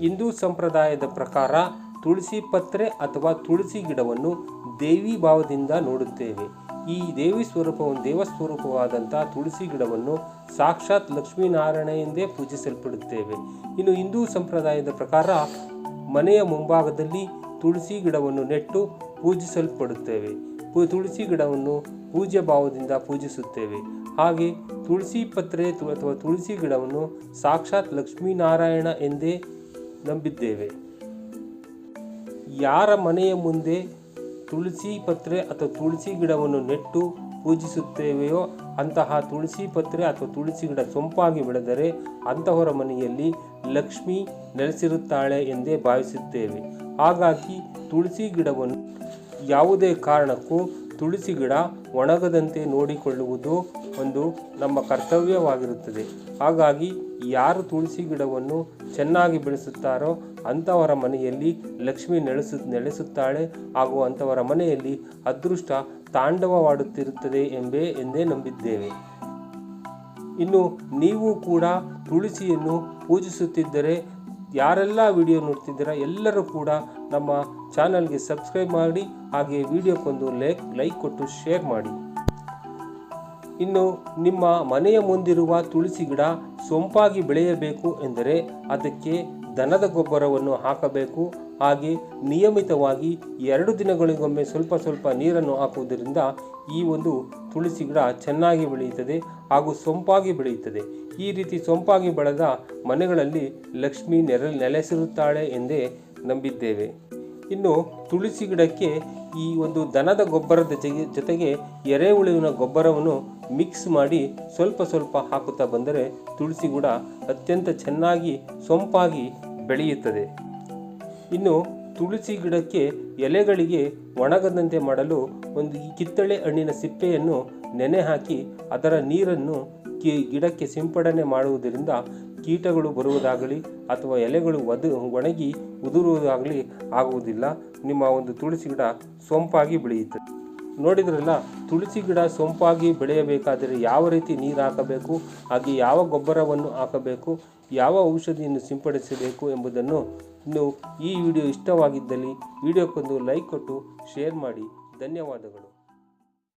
ಹಿಂದೂ ಸಂಪ್ರದಾಯದ ಪ್ರಕಾರ ತುಳಸಿ ಪತ್ರೆ ಅಥವಾ ತುಳಸಿ ಗಿಡವನ್ನು ದೇವಿ ಭಾವದಿಂದ ನೋಡುತ್ತೇವೆ. ಈ ದೇವಿ ಸ್ವರೂಪವನ್ನು ದೇವ ಸ್ವರೂಪವಾದಂಥ ತುಳಸಿ ಗಿಡವನ್ನು ಸಾಕ್ಷಾತ್ ಲಕ್ಷ್ಮೀನಾರಾಯಣ ಎಂದೇ ಪೂಜಿಸಲ್ಪಡುತ್ತೇವೆ. ಇನ್ನು ಹಿಂದೂ ಸಂಪ್ರದಾಯದ ಪ್ರಕಾರ ಮನೆಯ ಮುಂಭಾಗದಲ್ಲಿ ತುಳಸಿ ಗಿಡವನ್ನು ನೆಟ್ಟು ಪೂಜಿಸಲ್ಪಡುತ್ತೇವೆ. ತುಳಸಿ ಗಿಡವನ್ನು ಪೂಜ್ಯ ಭಾವದಿಂದ ಪೂಜಿಸುತ್ತೇವೆ. ಹಾಗೆ ತುಳಸಿ ಪತ್ರೆ ಅಥವಾ ತುಳಸಿ ಗಿಡವನ್ನು ಸಾಕ್ಷಾತ್ ಲಕ್ಷ್ಮೀನಾರಾಯಣ ಎಂದೇ ನಂಬಿದ್ದೇವೆ. ಯಾರ ಮನೆಯ ಮುಂದೆ ತುಳಸಿ ಪತ್ರೆ ಅಥವಾ ತುಳಸಿ ಗಿಡವನ್ನು ನೆಟ್ಟು ಪೂಜಿಸುತ್ತೇವೆಯೋ ಅಂತಹ ತುಳಸಿ ಪತ್ರೆ ಅಥವಾ ತುಳಸಿ ಗಿಡ ಸೊಂಪಾಗಿ ಬೆಳೆದರೆ ಅಂತಹವರ ಮನೆಯಲ್ಲಿ ಲಕ್ಷ್ಮಿ ನೆಲೆಸಿರುತ್ತಾಳೆ ಎಂದೇ ಭಾವಿಸುತ್ತೇವೆ. ಹಾಗಾಗಿ ತುಳಸಿ ಗಿಡವನ್ನು ಯಾವುದೇ ಕಾರಣಕ್ಕೂ ತುಳಸಿ ಗಿಡ ಒಣಗದಂತೆ ನೋಡಿಕೊಳ್ಳುವುದು ಒಂದು ನಮ್ಮ ಕರ್ತವ್ಯವಾಗಿರುತ್ತದೆ. ಹಾಗಾಗಿ ಯಾರು ತುಳಸಿ ಗಿಡವನ್ನು ಚೆನ್ನಾಗಿ ಬೆಳೆಸುತ್ತಾರೋ ಅಂಥವರ ಮನೆಯಲ್ಲಿ ಲಕ್ಷ್ಮಿ ನೆಲೆಸು, ನೆಲೆಸುತ್ತಾಳೆ. ಹಾಗೂ ಅಂಥವರ ಮನೆಯಲ್ಲಿ ಅದೃಷ್ಟ ತಾಂಡವವಾಡುತ್ತಿರುತ್ತದೆ ಎಂಬೇ, ಎಂದೇ ನಂಬಿದ್ದೇವೆ. ಇನ್ನು ನೀವು ಕೂಡ ತುಳಸಿಯನ್ನು ಪೂಜಿಸುತ್ತಿದ್ದರೆ ಯಾರೆಲ್ಲ ವಿಡಿಯೋ ನೋಡ್ತಿದ್ದೀರಾ, ಎಲ್ಲರೂ ಕೂಡ ನಮ್ಮ ಚಾನಲ್ಗೆ ಸಬ್ಸ್ಕ್ರೈಬ್ ಮಾಡಿ ಹಾಗೆ ವಿಡಿಯೋಕ್ಕೊಂದು ಲೈಕ್ ಲೈಕ್ ಕೊಟ್ಟು ಶೇರ್ ಮಾಡಿ. ಇನ್ನು ನಿಮ್ಮ ಮನೆಯ ಮುಂದಿರುವ ತುಳಸಿ ಗಿಡ ಸೊಂಪಾಗಿ ಬೆಳೆಯಬೇಕು ಎಂದರೆ ಅದಕ್ಕೆ ದನದ ಗೊಬ್ಬರವನ್ನು ಹಾಕಬೇಕು. ಹಾಗೆ ನಿಯಮಿತವಾಗಿ ಎರಡು ದಿನಗಳಿಗೊಮ್ಮೆ ಸ್ವಲ್ಪ ಸ್ವಲ್ಪ ನೀರನ್ನು ಹಾಕುವುದರಿಂದ ಈ ಒಂದು ತುಳಸಿ ಗಿಡ ಚೆನ್ನಾಗಿ ಬೆಳೆಯುತ್ತದೆ ಹಾಗೂ ಸೊಂಪಾಗಿ ಬೆಳೆಯುತ್ತದೆ. ಈ ರೀತಿ ಸೊಂಪಾಗಿ ಬೆಳೆದ ಮನೆಗಳಲ್ಲಿ ಲಕ್ಷ್ಮಿ ನೆರೆ ನೆಲೆಸಿರುತ್ತಾಳೆ ಎಂದೇ ನಂಬಿದ್ದೇವೆ. ಇನ್ನು ತುಳಸಿ ಗಿಡಕ್ಕೆ ಈ ಒಂದು ದನದ ಗೊಬ್ಬರದ ಜೊತೆಗೆ ಎರೆಹುಳುವಿನ ಗೊಬ್ಬರವನ್ನು ಮಿಕ್ಸ್ ಮಾಡಿ ಸ್ವಲ್ಪ ಸ್ವಲ್ಪ ಹಾಕುತ್ತಾ ಬಂದರೆ ತುಳಸಿ ಗಿಡ ಅತ್ಯಂತ ಚೆನ್ನಾಗಿ ಸೊಂಪಾಗಿ ಬೆಳೆಯುತ್ತದೆ. ಇನ್ನು ತುಳಸಿ ಗಿಡಕ್ಕೆ ಎಲೆಗಳಿಗೆ ಒಣಗದಂತೆ ಮಾಡಲು ಒಂದು ಕಿತ್ತಳೆ ಹಣ್ಣಿನ ಸಿಪ್ಪೆಯನ್ನು ನೆನೆ ಹಾಕಿ ಅದರ ನೀರನ್ನು ಗಿಡಕ್ಕೆ ಸಿಂಪಡಣೆ ಮಾಡುವುದರಿಂದ ಕೀಟಗಳು ಬರುವುದಾಗಲಿ ಅಥವಾ ಎಲೆಗಳು ಒದು ಒಣಗಿ ಉದುರುವುದಾಗಲಿ ಆಗುವುದಿಲ್ಲ. ನಿಮ್ಮ ಒಂದು ತುಳಸಿ ಗಿಡ ಸೊಂಪಾಗಿ ಬೆಳೆಯುತ್ತದೆ ನೋಡಿದ್ರಲ್ಲ, ತುಳಸಿ ಗಿಡ ಸೊಂಪಾಗಿ ಬೆಳೆಯಬೇಕಾದರೆ ಯಾವ ರೀತಿ ನೀರು ಹಾಕಬೇಕು, ಹಾಗೆ ಯಾವ ಗೊಬ್ಬರವನ್ನು ಹಾಕಬೇಕು, ಯಾವ ಔಷಧಿಯನ್ನು ಸಿಂಪಡಿಸಬೇಕು ಎಂಬುದನ್ನು ಇನ್ನು ಈ ವಿಡಿಯೋ ಇಷ್ಟವಾಗಿದ್ದಲ್ಲಿ, ವಿಡಿಯೋಕ್ಕೊಂದು ಲೈಕ್ ಕೊಟ್ಟು ಶೇರ್ ಮಾಡಿ. ಧನ್ಯವಾದಗಳು.